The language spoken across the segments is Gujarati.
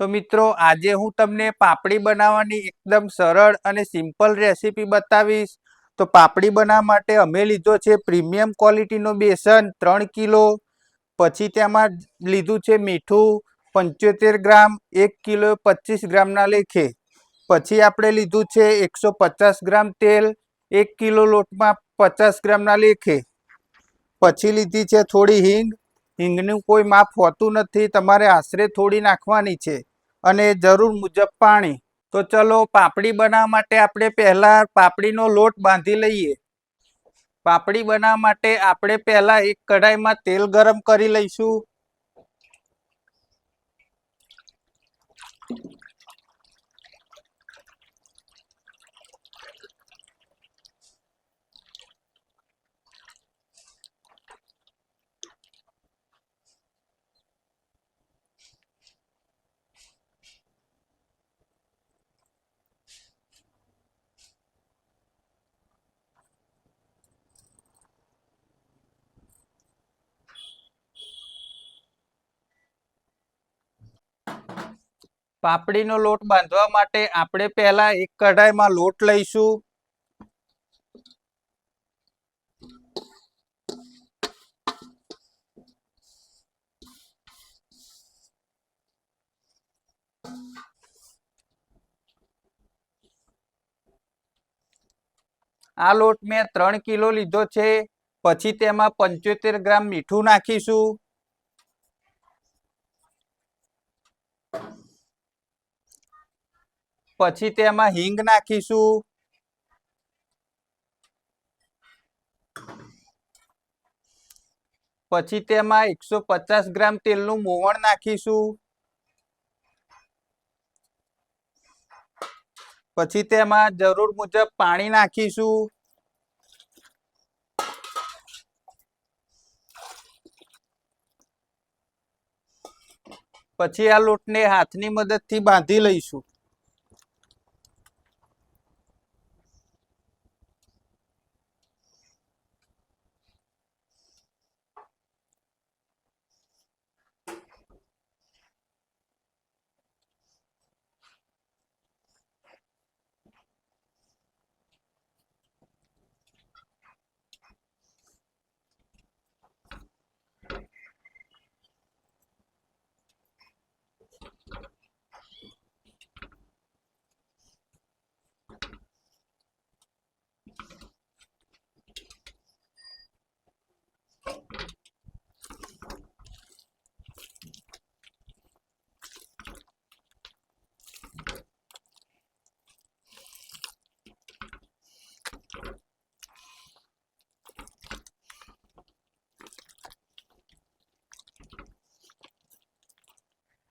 તો મિત્રો, આજે હું તમને પાપડી બનાવવાની એકદમ સરળ અને સિમ્પલ રેસીપી બતાવીશ. તો પાપડી બનાવવા માટે અમે લીધો છે પ્રીમિયમ ક્વોલિટીનો બેસન ત્રણ કિલો, પછી તેમાં લીધું છે મીઠું પંચોતેર ગ્રામ, એક કિલો પચીસ ગ્રામના લેખે. પછી આપણે લીધું છે એકસો પચાસ ગ્રામ તેલ, એક કિલો લોટમાં પચાસ ગ્રામના લેખે. પછી લીધી છે થોડી હિંગ. હિંગનું કોઈ માપ હોતું નથી, તમારે આશરે થોડી નાખવાની છે. અને જરૂર મુજબ પાણી. તો ચલો પાપડી બનાવવા માટે આપણે પહેલા પાપડીનો લોટ બાંધી લઈએ. પાપડી બનાવવા માટે આપણે પહેલા એક કઢાઈમાં તેલ ગરમ કરી લઈશું. પાપડીનો લોટ બાંધવા માટે આપણે પહેલા એક કઢાઈમાં લોટ લઈશું. આ લોટ મેં ત્રણ કિલો લીધો છે. પછી તેમાં પંચોતેર ગ્રામ મીઠું નાખીશું. પછી તેમાં હિંગ નાખીશું. પછી તેમાં એકસો પચાસ ગ્રામ તેલનું મોવણ નાખીશું. પછી તેમાં જરૂર મુજબ પાણી નાખીશું. પછી આ લોટને હાથની મદદથી બાંધી લઈશું.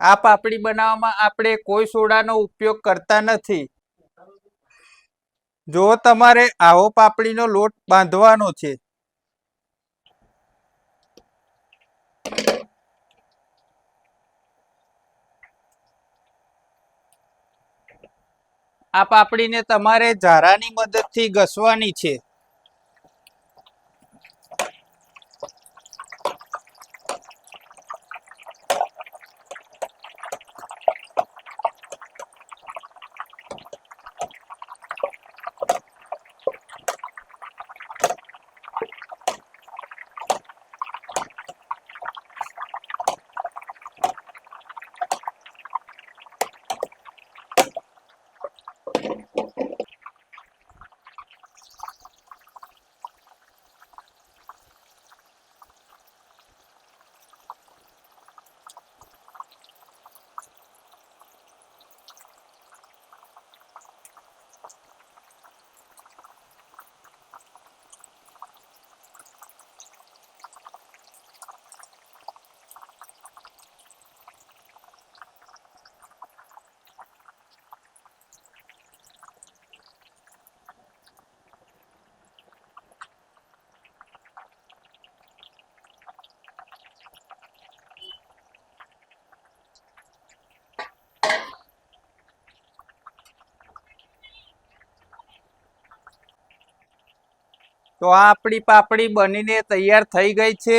આ પાપડી બનાવવામાં આપણે કોઈ સોડાનો ઉપયોગ કરતા નથી. જો તમારે આવો પાપડીનો લોટ બાંધવાનો છે. આ પાપડીને તમારે ઝારાની મદદથી ઘસવાની છે. તો આ આપણી પાપડી બનીને તૈયાર થઈ ગઈ છે.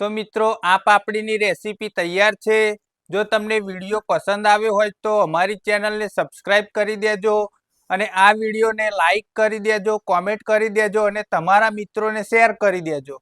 તો મિત્રો આ પાપડીની રેસીપી તૈયાર છે. જો તમને વીડિયો પસંદ આવ્યો હોય તો અમારી ચેનલને સબસ્ક્રાઈબ કરી દેજો અને આ વિડીયોને લાઈક કરી દેજો, કોમેન્ટ કરી દેજો અને તમારા મિત્રોને શેર કરી દેજો.